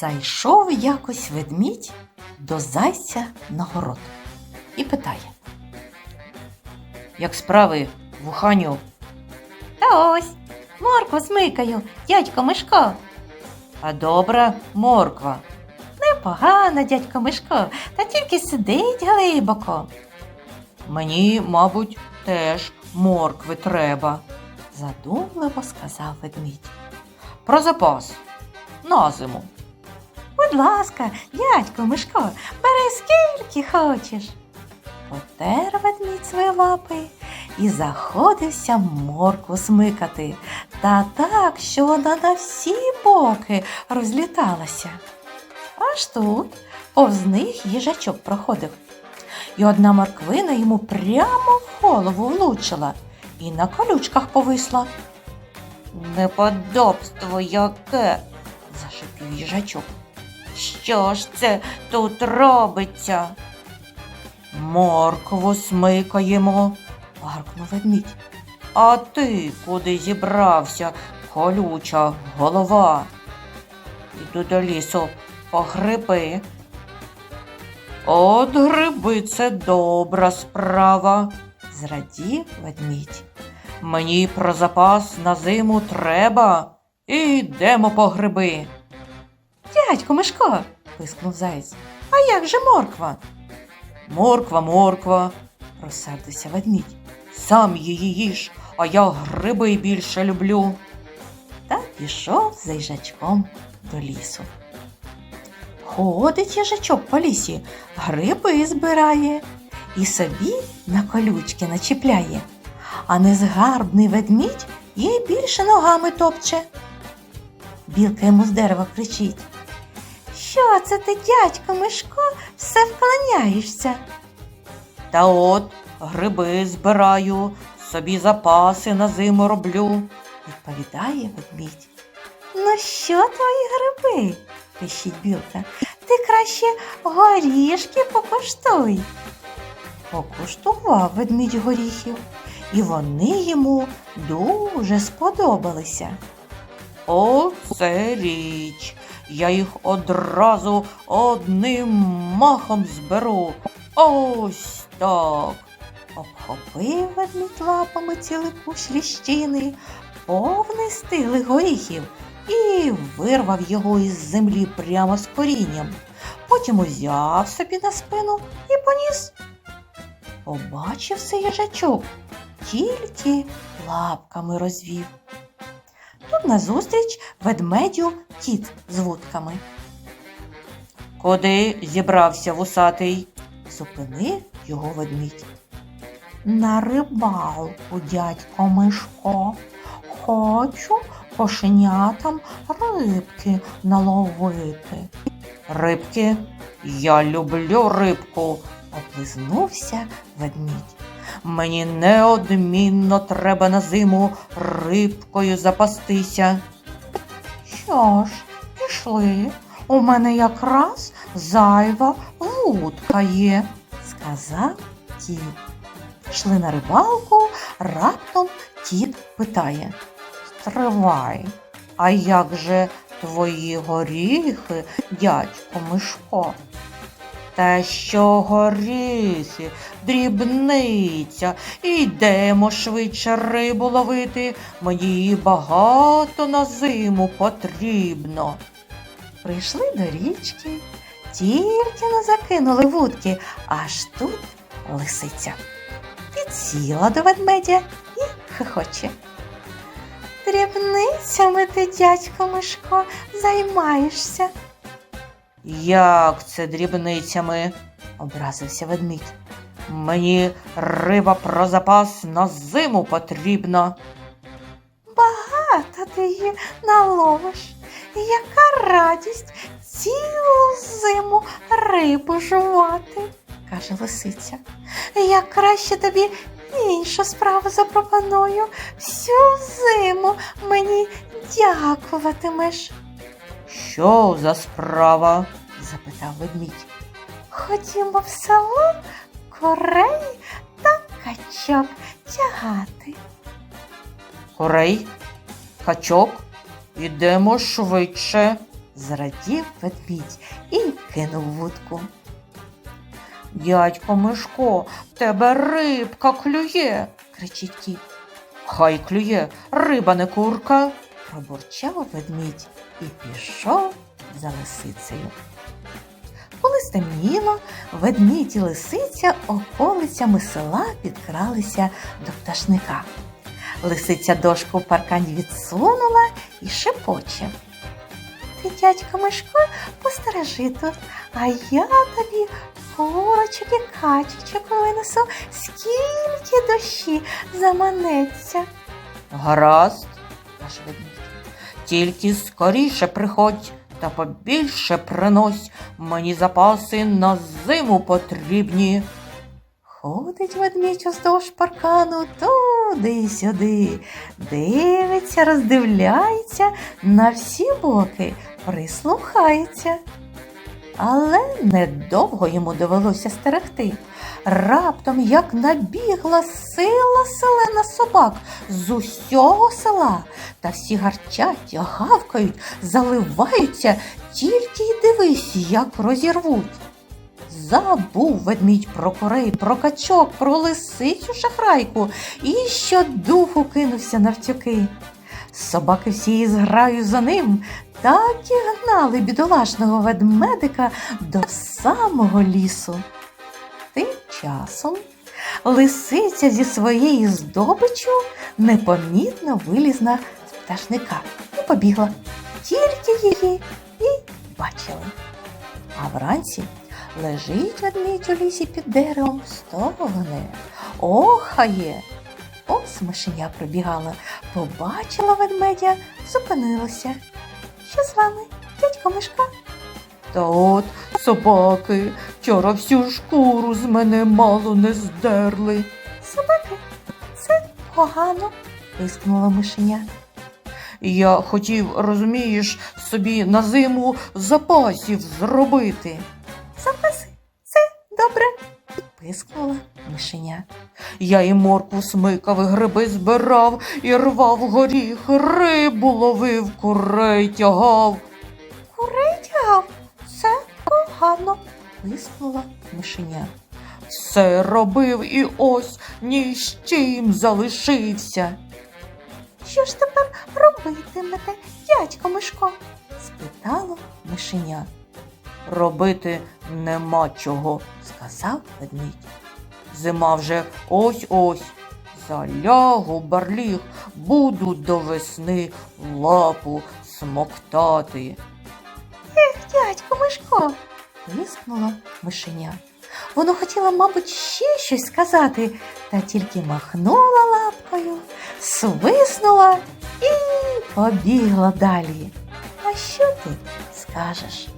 Зайшов якось ведмідь до зайця на город і питає. Як справи, вуханю? Та ось, моркву смикаю, дядько Мишко. А добра морква. Непогана, дядько Мишко, та тільки сидить глибоко. Мені, мабуть, теж моркви треба, задумливо сказав ведмідь. Про запас на зиму. Будь ласка, дядько Мишко, бери скільки хочеш. Потер ведмідь свої лапи і заходився моркву смикати, та так, що вона на всі боки розліталася. Аж тут повз них їжачок проходив, і одна морквина йому прямо в голову влучила і на колючках повисла. Неподобство яке, зашипів їжачок. Що ж це тут робиться? Моркву смикаємо, гаркнув ведмідь. А ти куди зібрався, колюча голова? Іду до лісу по гриби. От гриби це добра справа, зрадів ведмідь. Мені про запас на зиму треба. Ідемо по гриби. Дядько Мишко, пискнув заєць. А як же морква? Морква, морква, розсердився ведмідь. Сам її їж, а я гриби більше люблю. Та пішов за їжачком до лісу. Ходить їжачок по лісі, гриби збирає і собі на колючки начіпляє, а незгарбний ведмідь їй більше ногами топче. Білка йому з дерева кричить. Що це ти, дядько Мишко, все вклоняєшся? Та от гриби збираю, собі запаси на зиму роблю, відповідає ведмідь. Ну що твої гриби? пищить білка. Ти краще горішки покуштуй. Покуштував ведмідь горіхів, і вони йому дуже сподобалися. Оце річ. Я їх одразу одним махом зберу. Ось так. Обхопив ведмідь лапами цілий кущ ліщини, повний стиглих горіхів і вирвав його із землі прямо з корінням. Потім узяв собі на спину і поніс. Побачив цей їжачок, тільки лапками розвів. Тут назустріч ведмедю кіт з вудками. Куди зібрався вусатий? зупинив його ведмідь. На рибалку, дядько Мишко. Хочу кошенятам рибки наловити. Рибки? Я люблю рибку, облизнувся ведмідь. Мені неодмінно треба на зиму рибкою запастися. Що ж, пішли. У мене якраз зайва вудка є, сказав кіт. Пішли на рибалку, раптом кіт питає. Стривай, а як же твої горіхи, дядько Мишко? Та що горіхи, дрібниця, ідемо швидше рибу ловити, мені багато на зиму потрібно. Прийшли до річки, тільки не закинули вудки, аж тут лисиця. Підсіла до ведмедя і хихоче. Дрібницями ти, дядько Мишко, займаєшся. Як це дрібницями? образився ведмідь. Мені риба про запас на зиму потрібна. Багато ти її наловиш. Яка радість цілу зиму рибу жувати, каже лисиця. Я краще тобі іншу справу запропоную. Всю зиму мені дякуватимеш. Що за справа? запитав ведмідь. Ходімо в село корей та качок тягати. Корей, качок, ідемо швидше, зрадів ведмідь і кинув вудку. Дядько Мишко, в тебе рибка клює, кричить кіт. Хай клює, риба не курка, пробурчав ведмідь і пішов за лисицею. Коли стемніло, ведмідь і лисиця околицями села підкралися до пташника. Лисиця дошку в паркані відсунула і шепоче. Ти, дядько Мишко, постережи тут, а я тобі курочок і качечок винесу, скільки дощі заманеться. Гаразд, каже ведмідь. Тільки скоріше приходь та побільше принось. Мені запаси на зиму потрібні. Ходить ведмідь уздовж паркану туди сюди, дивиться, роздивляється на всі боки, прислухається. Але недовго йому довелося стерегти. Раптом, як набігла сила селена собак з усього села, та всі гарчать, гавкають, заливаються, тільки й дивись, як розірвуть. Забув ведмідь про корей, про качок, про лисицю шахрайку і щодуху кинувся навтюки. Собаки всі зграю за ним, так і гнали бідолашного ведмедика до самого лісу. Тим часом лисиця зі своєю здобиччю непомітно вилізла з пташника і побігла. Тільки її і бачили. А вранці лежить ведмідь у лісі під деревом, стогне, охає. Ось мишеня пробігала, побачила ведмедя, зупинилася. Що з вами, дядько Мишка? Та от собаки, вчора всю шкуру з мене мало не здерли. Собаки, це погано, пискнула мишеня. Я хотів, розумієш, собі на зиму запасів зробити. Запаси, це добре, пискнула мишеня. Я і моркву смикав, і гриби збирав, і рвав горіх, рибу ловив, курей тягав. Курей тягав? Це погано, пискнула мишеня. Все робив і ось ні з чим залишився. Що ж тепер робитимете, дядько Мишко? спитало мишеня. Робити нема чого, сказав ведмідь. Зима вже ось-ось. Залягу барліг, буду до весни лапу смоктати. Ех, дядько Мишко, пискнула мишеня. Воно хотіло, мабуть, ще щось сказати, та тільки махнула лапкою, свиснула і побігла далі. А що ти скажеш?